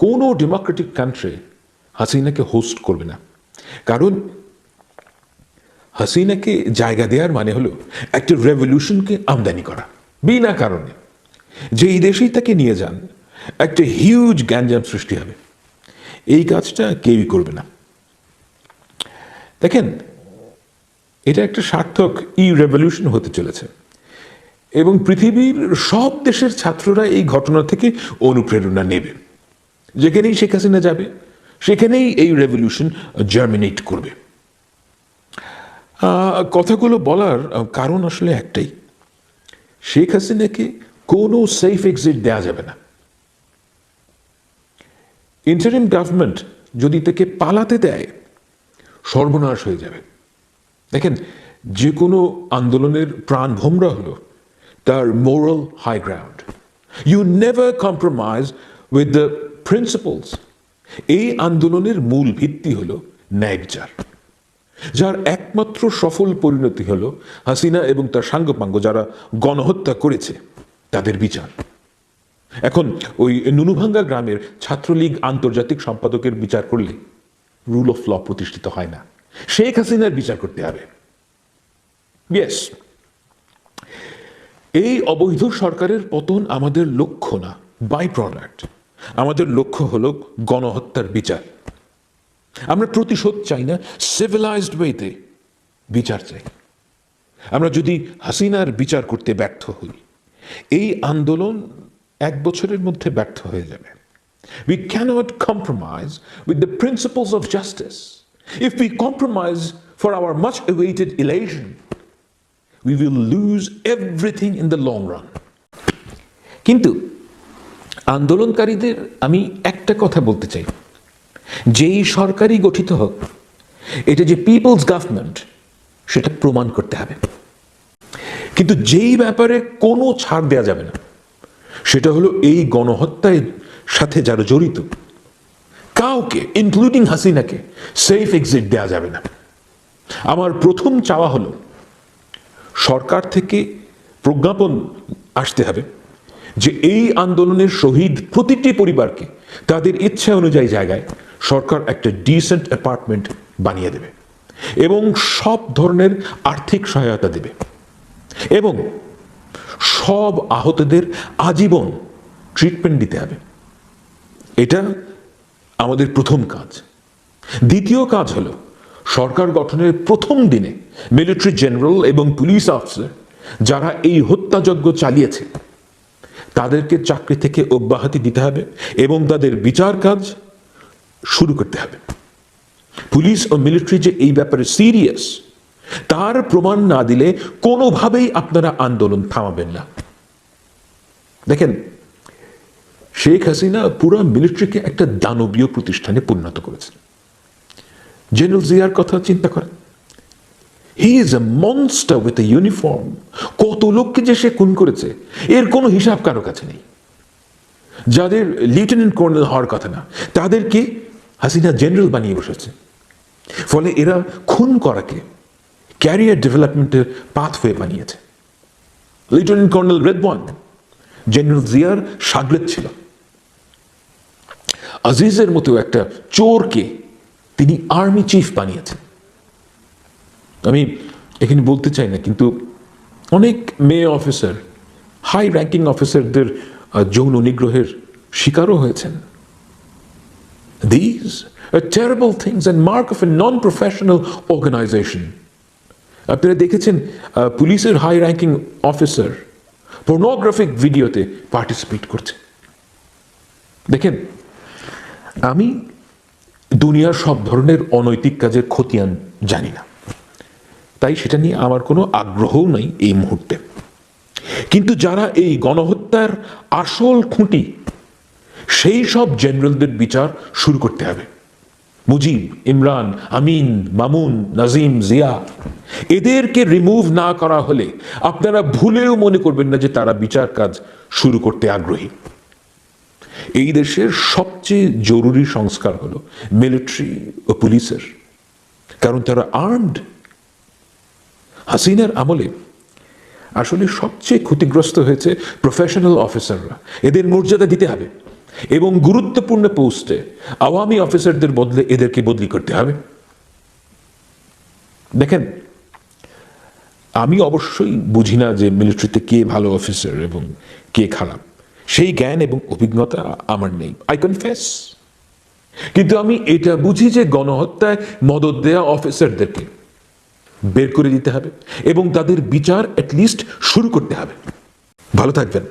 কোনো Democratic country হাসিনাকে host করবে না। কারণ হাসিনাকে জায়গা দেওয়ার মানে হলো একটা রেভলিউশনকে আমদানি করা। বিনা কারণে। যেই দেশেই তাকে নিয়ে যান, একটা হিউজ গ্যাঞ্জাম সৃষ্টি হবে। এই কাজটা কেউই করবে না। দেখেন, এটা একটা সার্থক ই রেভলিউশন হতে চলেছে। এবং পৃথিবীর সব দেশের ছাত্ররা এই ঘটনা থেকে অনুপ্রেরণা নেবে। যেখানেই শেখ হাসিনা যাবে, সেখানেই এই রেভলিউশন জার্মিনেট করবে। কথাগুলো বলার কারণ আসলে একটাই। শেখ হাসিনাকে কোনো সেফ এক্সিট দেওয়া যাবে না। ইন্টারিম গভর্নমেন্ট যদি তাকে পালাতে দেয়, সর্বনাশ হয়ে যাবে। দেখেন যে কোনো আন্দোলনের প্রাণ ভোমরা হলো তার moral high ground you never compromise with the principles এই আন্দোলনের মূল ভিত্তি হলো ন্যায় বিচার, যার একমাত্র সফল পরিণতি হলো হাসিনা এবং তার সাঙ্গপাঙ্গ যারা গণহত্যা করেছে, তাদের বিচার। এখন ওই নুনুভাঙ্গা গ্রামের ছাত্রলীগ আন্তর্জাতিক সম্পাদকের বিচার করলে রুল অফ ল প্রতিষ্ঠিত হয় না। শেখ হাসিনার বিচার করতে হবে। ইয়েস এই অবৈধ সরকারের পতন আমাদের লক্ষ্য না বাই প্রোডাক্ট আমাদের লক্ষ্য হল গণহত্যার বিচার। আমরা প্রতিশোধ চাই না সিভিলাইজড ওয়েতে বিচার চাই। আমরা যদি হাসিনার বিচার করতে ব্যর্থ হই, এই আন্দোলন এক বছরের মধ্যে ব্যর্থ হয়ে যাবে। We can't compromise with the principles of justice if we compromise for our much waited election we will lose everything in the long run কিন্তু আন্দোলনকারীদের আমি একটা কথা বলতে চাই। যেই সরকারই গঠিত হোক, এটা যে পিপলস গভর্নমেন্ট সেটা প্রমাণ করতে হবে। কিন্তু যেই ব্যাপারে কোনো ছাড় দেওয়া যাবে না, সেটা হলো এই গণহত্যায় সাথে যারা জড়িত, কাউকে ইনক্লুডিং হাসিনাকে সেফ এক্সিট দেওয়া যাবে না। আমার প্রথম চাওয়া হলো, সরকার থেকে প্রজ্ঞাপন আসতে হবে। যে এই আন্দোলনের শহীদ প্রতিটি পরিবারকে তাদের ইচ্ছা অনুযায়ী জায়গায় সরকার একটা ডিসেন্ট অ্যাপার্টমেন্ট বানিয়ে দেবে এবং সব ধরনের আর্থিক সহায়তা দেবে। এবং সব আহতদের আজীবন ট্রিটমেন্ট দিতে হবে। এটা আমাদের প্রথম কাজ। দ্বিতীয় কাজ হলো সরকার গঠনের প্রথম দিনে মিলিটারি জেনারেল এবং পুলিশ অফিসার যারা এই হত্যাযজ্ঞ চালিয়েছে তাদেরকে চাকরি থেকে অব্যাহতি দিতে হবে এবং তাদের বিচার কাজ শুরু করতে হবে। পুলিশ ও মিলিটারি যে এই ব্যাপারে সিরিয়াস, তার প্রমাণ না দিলে কোনোভাবেই আপনারা আন্দোলন থামাবেন না। দেখেন, শেখ হাসিনা পুরো মিলিটারিকে একটা দানবীয় প্রতিষ্ঠানে পরিণত করেছেন। জেনারেল জিয়ার কথা চিন্তা করেন। He is a monster with a uniform কত লোককে যে সে খুন করেছে, এর কোনো হিসাব কারও কাছে নেই। যাদের লিউটেন্যান্ট কর্নেল হওয়ার কথা না, তাদেরকে হাসিনা জেনারেল বানিয়ে বসেছে। ফলে এরা খুন করাকে ক্যারিয়ার ডেভেলপমেন্টের পাথওয়ে বানিয়েছে। লিউটেন্যান্ট কর্নেল রেদওয়ান জেনারেল জিয়ার সাগলেত ছিল। আজিজের মতো একটা চোরকে তিনি আর্মি চিফ বানিয়েছেন। আমি এখানে বলতে চাই না, কিন্তু অনেক মেয়ে অফিসার হাই র্যাঙ্কিং অফিসারদের যৌন নিগ্রহের শিকারও হয়েছেন। These are terrible things and mark of non professional organisation আপনারা দেখেছেন পুলিশের হাই র্যাঙ্কিং অফিসার পর্নোগ্রাফিক ভিডিওতে পার্টিসিপেট করছে। দেখেন, আমি দুনিয়ার সব ধরনের অনৈতিক কাজের খতিয়ান জানি না। তাই সেটা নিয়ে আমার কোনো আগ্রহও নেই এই মুহূর্তে। কিন্তু যারা এই গণহত্যার আসল খুঁটি, সেই সব জেনারেলদের বিচার শুরু করতে হবে। মুজিব, ইমরান, আমিন, মামুন, নাজিম, জিয়া, এদেরকে রিমুভ না করা হলে আপনারা ভুলেও মনে করবেন না যে তারা বিচার কাজ শুরু করতে আগ্রহী। এই দেশের সবচেয়ে জরুরি সংস্কার হলো মিলিটারি ও পুলিশের কারণ তারা আর্মড হাসিনার আমলে আসলে সবচেয়ে ক্ষতিগ্রস্ত হয়েছে প্রফেশনাল অফিসাররা এদের মর্যাদা দিতে হবে এবং গুরুত্বপূর্ণ পোস্টে আওয়ামী অফিসারদের বদলে এদেরকে বদলি করতে হবে। দেখেন, আমি অবশ্যই বুঝি না যে মিলিটারিতে কে ভালো অফিসার এবং কে খারাপ। সেই জ্ঞান এবং অভিজ্ঞতা আমার নেই আই কনফেস কিন্তু আমি এটা বুঝি যে গণহত্যায় মদত দেয়া অফিসারদেরকে বের করে দিতে হবে এবং তাদের বিচার অ্যাটলিস্ট শুরু করতে হবে। ভালো থাকবেন।